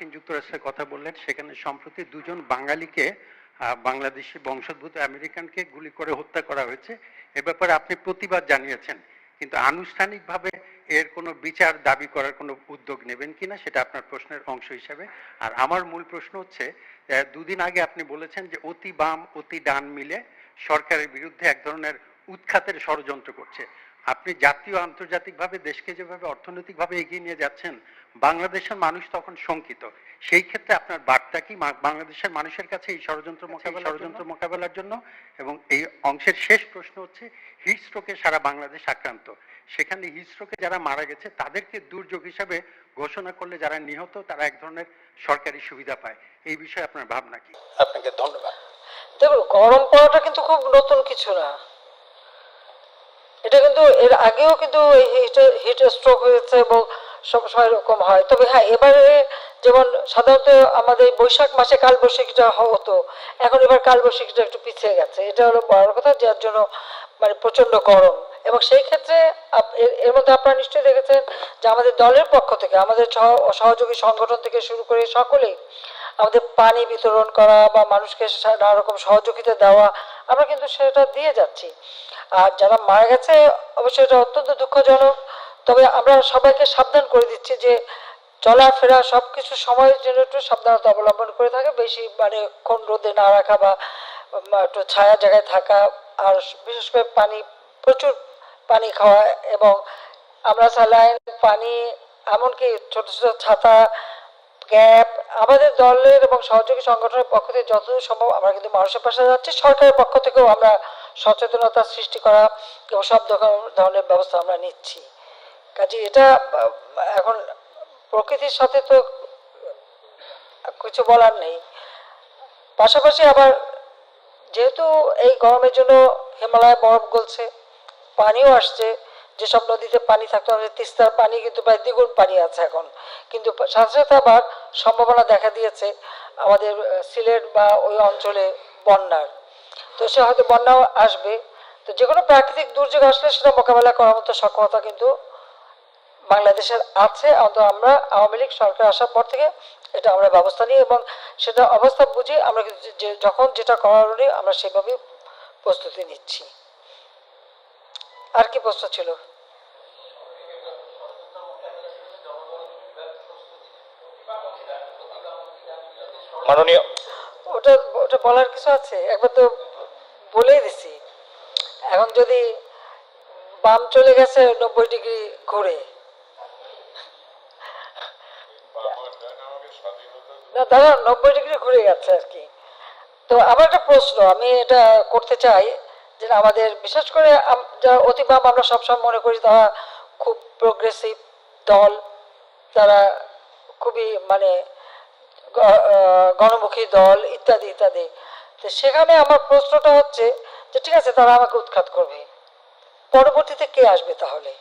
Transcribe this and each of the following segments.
মার্কিন যুক্তরাষ্ট্রের কথা বললেন, সেখানে সম্প্রতি দুজন বাঙালিকে বাংলাদেশি বংশোদ্ভূত আমেরিকানকে গুলি করে হত্যা করা হয়েছে। এ ব্যাপারে আপনি প্রতিবাদ জানিয়েছেন, কিন্তু আনুষ্ঠানিকভাবে এর কোনো বিচার দাবি করার কোনো উদ্যোগ নেবেন কিনা, সেটা আপনার প্রশ্নের অংশ হিসাবে। আর আমার মূল প্রশ্ন হচ্ছে দুদিন আগে আপনি বলেছেন যে অতি বাম, অতি ডান মিলে সরকারের বিরুদ্ধে এক ধরনের উৎখাতের ষড়যন্ত্র করছে। আপনি জাতীয় আন্তর্জাতিকভাবে দেশকে যেভাবে অর্থনৈতিকভাবে এগিয়ে নিয়ে যাচ্ছেন বাংলাদেশের মানুষ তখন শঙ্কিত। সেই ক্ষেত্রে আপনার বার্তা কি বাংলাদেশের মানুষের কাছে এই ষড়যন্ত্র মোকাবেলা ষড়যন্ত্র মোকাবেলার জন্য? এবং এই অংশের শেষ প্রশ্ন হচ্ছে হিট স্ট্রোকে সারা বাংলাদেশ আক্রান্ত। সেখানে হিট স্ট্রোকে যারা মারা গেছে তাদেরকে দুর্যোগ হিসাবে ঘোষণা করলে যারা নিহত তারা এক ধরনের সরকারি সুবিধা পায়। এই বিষয়ে আপনার ভাবনা কি? আপনাকে ধন্যবাদ। দেখুন গরম পড়াটা কিন্তু খুব নতুন কিছু না। এটা কিন্তু এর আগেও কিন্তু হিট স্ট্রোক হয়েছে এবং সব সময় এরকম হয়। তবে হ্যাঁ এবারে যেমন সাধারণত আমাদের বৈশাখ মাসে কাল বৈশাখীটা হতো, এখন এবার কাল বৈশাখীটা একটু পিছিয়ে গেছে। এটা হলো বড় কথা, যার জন্য মানে প্রচণ্ড গরম। এবং সেই ক্ষেত্রে এর- মধ্যে আপনারা নিশ্চয়ই দেখেছেন যে আমাদের দলের পক্ষ থেকে, আমাদের সহ- সহযোগী সংগঠন থেকে শুরু করে সকলেই আমাদের পানি বিতরণ করা বা মানুষকে নানা রকম সহযোগিতা দেওয়া, আমরা কিন্তু সেটা দিয়ে যাচ্ছি। আর যারা মারা গেছে, অবশ্যই এটা অত্যন্ত দুঃখজনক। তবে আমরা সবাইকে সাবধান করে দিচ্ছি যে চলাফেরা সব কিছু সময়ের জন্য একটু সাবধানতা অবলম্বন করে থাকে, বেশি মানে কোন রোদে না রাখা বা একটু ছায়া জায়গায় থাকা, আর বিশেষ করে পানি, প্রচুর পানি খাওয়া এবং আমরা স্যালাইন পানি, এমনকি ছোট ছোট ছাতা গ্যাপ, আমাদের দলের এবং সহযোগী সংগঠনের পক্ষ থেকে যতদূর সম্ভব আমরা কিন্তু মানুষের পাশে যাচ্ছি। সরকারের পক্ষ থেকেও আমরা সচেতনতা সৃষ্টি করা এবং সব ধরনের- ব্যবস্থা আমরা নিচ্ছি। কাজে এটা, এখন প্রকৃতির সাথে তো কিছু বলার নেই। পাশাপাশি আবার যেহেতু এই গরমের জন্য হিমালয় বরফ গলছে, পানিও আসছে যেসব নদীতে পানি থাকতো, আমাদের তিস্তার পানি কিন্তু প্রায় দ্বিগুণ পানি আছে এখন। কিন্তু সাথে সাথে আবার সম্ভাবনা দেখা দিয়েছে আমাদের সিলেট বা ওই অঞ্চলে বন্যার। তো সে হয়তো বন্যাও আসবে। তো যে কোনো প্রাকৃতিক দুর্যোগ আসলে সেটা মোকাবেলা করার মতো সক্ষমতা কিন্তু বাংলাদেশের আছে। অন্তত আমরা আওয়ামী লীগ সরকার আসার পর থেকে এটা আমরা ব্যবস্থা নিই এবং সেটা অবস্থা বুঝে আমরা যে যখন যেটা করার আমরা সেভাবে প্রস্তুতি নিচ্ছি। আর কি প্রশ্ন ছিল? মাননীয়। ওটা ওটা বলার কিছু আছে? একবার তো দিছি। এখন যদি বাম চলে গেছে নব্বই ডিগ্রি ঘুরে। না দাদা নব্বই ডিগ্রি ঘুরে আর কি। তো আমার একটা প্রশ্ন, আমি এটা করতে চাই যে আমাদের, বিশেষ করে যারা অতি বাম, আমরা সবসময় মনে করি তারা খুব প্রোগ্রেসিভ দল তারা খুবই মানে গণমুখী দল ইত্যাদি ইত্যাদি। তো সেখানে আমার প্রশ্নটা হচ্ছে যে, ঠিক আছে, তারা আমাকে উৎখাত করবে। পরবর্তীতে কে আসবে তাহলে?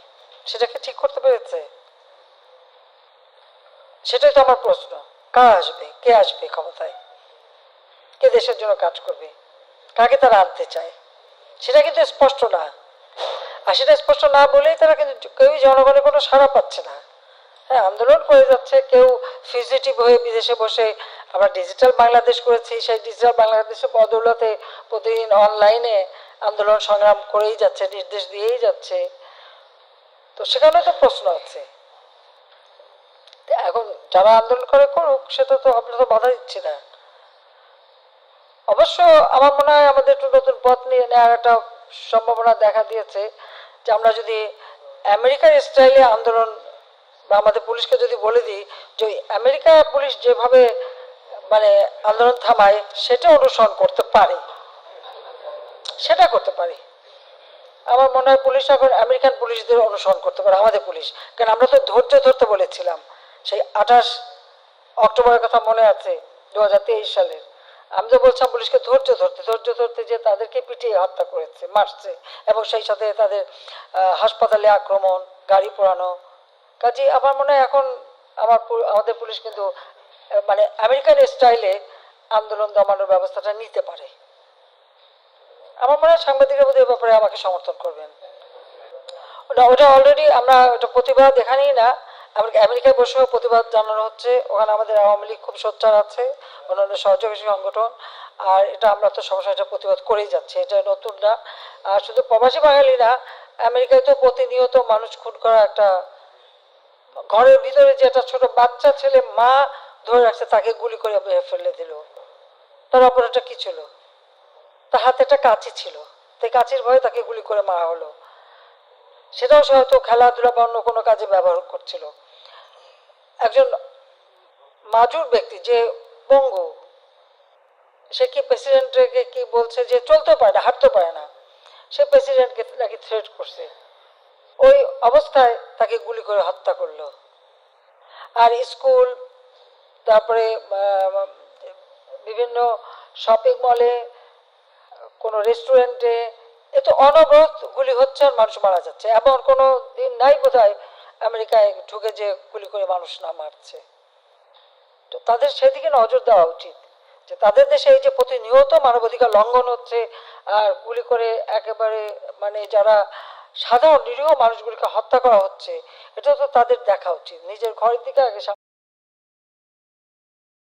সেটাকে ঠিক করতে পেরেছে? সেটাই তো আমার প্রশ্ন। কারা আসবে? কে আসবে ক্ষমতায়? কে দেশের জন্য কাজ করবে? কাকে তারা আনতে চায়? সেটা কিন্তু স্পষ্ট না। আর সেটা স্পষ্ট না বলেই তারা কিন্তু কেউই জনগণের কোনো সাড়া পাচ্ছে না। হ্যাঁ আন্দোলন করে যাচ্ছে, কেউ ফিজিটিভ হয়ে বিদেশে বসে আমরা ডিজিটাল বাংলাদেশ করেছি, সেই ডিজিটাল বাংলাদেশের বদৌলতে প্রতিদিন অনলাইনে আন্দোলন সংগ্রাম করেই যাচ্ছে, নির্দেশ দিয়েই যাচ্ছে। তো সেখানে তো প্রশ্ন আছে। এখন যারা আন্দোলন করে করুক সেটা তো আমরা তো বাধা দিচ্ছি না। অবশ্য আমার মনে হয় আমাদের একটু নতুন পথ নিয়ে নেওয়ার একটা সম্ভাবনা দেখা দিয়েছে যে আমরা যদি আমেরিকার স্টাইলে আন্দোলন বা আমাদের পুলিশকে যদি বলে দিই যে আমেরিকা পুলিশ যেভাবে মানে আন্দোলন থামায়, সেটা অনুসরণ করতে পারে। সেটা করতে পারে। আমার মনে হয় পুলিশ এখন আমেরিকান পুলিশদের অনুসরণ করতে পারে, আমাদের পুলিশ। কারণ আমরা তো ধৈর্য ধরতে বলেছিলাম। সেই আঠাশ অক্টোবরের কথা মনে আছে দু হাজার তেইশ সালের। আমি তো বলছিলাম পুলিশকে ধৈর্য ধরতে ধৈর্য ধরতে যে তাদেরকে পিটিয়ে হত্যা করেছে, মারছে। এবং সেই সাথে তাদের হাসপাতালে আক্রমণ, গাড়ি পোড়ানো কাজে আমার মনে হয় এখন আমার আমাদের পুলিশ কিন্তু মানে আমেরিকান স্টাইলে আন্দোলন দমানোর ব্যবস্থাটা নিতে পারে। আমার মনে হয় সাংবাদিকের এ ব্যাপারে আমাকে সমর্থন করবেন। ওটা ওটা অলরেডি আমরা ওটা প্রতিবাদ এখানেই না, আমেরিকা, আমেরিকায় বসেও প্রতিবাদ জানানো হচ্ছে। ওখানে আমাদের আওয়ামী লীগ খুব সোচ্চার আছে, অন্যান্য সহযোগী সংগঠন। আর এটা আমরা তো সবসময় এটা প্রতিবাদ করেই যাচ্ছি, এটা নতুন না। আর শুধু প্রবাসী বাঙালি না, আমেরিকায় তো প্রতিনিয়ত মানুষ খুন করা একটা ঘরের ভিতরে যে একটা ছোট বাচ্চা ছেলে, মা ধরে রাখছে, তাকে গুলি করে ফেলে দিল। তার অপরাধটা কি ছিল? তার হাতে একটা কাঁচি ছিল। তাই কাঁচির ভয়ে তাকে গুলি করে মারা হলো। সেটাও সে হয়তো খেলাধুলা বা অন্য কোনো কাজে ব্যবহার করছিল। একজন মাজুর ব্যক্তি, যে পঙ্গু, সে কি প্রেসিডেন্টকে কি বলছে যে চলতে পারে না, হাঁটতে পারে না। সে প্রেসিডেন্টকে নাকি থ্রেট করছে। ওই অবস্থায় তাকে গুলি করে হত্যা করল। আর স্কুল, তারপরে বিভিন্ন শপিং মলে কোনো রেস্টুরেন্টে এ তো অনবরত গুলি হচ্ছে আর মানুষ মারা যাচ্ছে। এমন কোনো দিন নাই বোধহয় আমেরিকায় ঢুকে যে গুলি করে মানুষ না মারছে। তো তাদের সেদিকে নজর দেওয়া উচিত যে তাদের দেশে এই যে প্রতিনিয়ত মানবাধিকার লঙ্ঘন হচ্ছে আর গুলি করে একেবারে মানে যারা সাধারণ নিরীহ মানুষগুলিকে হত্যা করা হচ্ছে, এটা তো তাদের দেখা উচিত। নিজের ঘরের দিকে আগে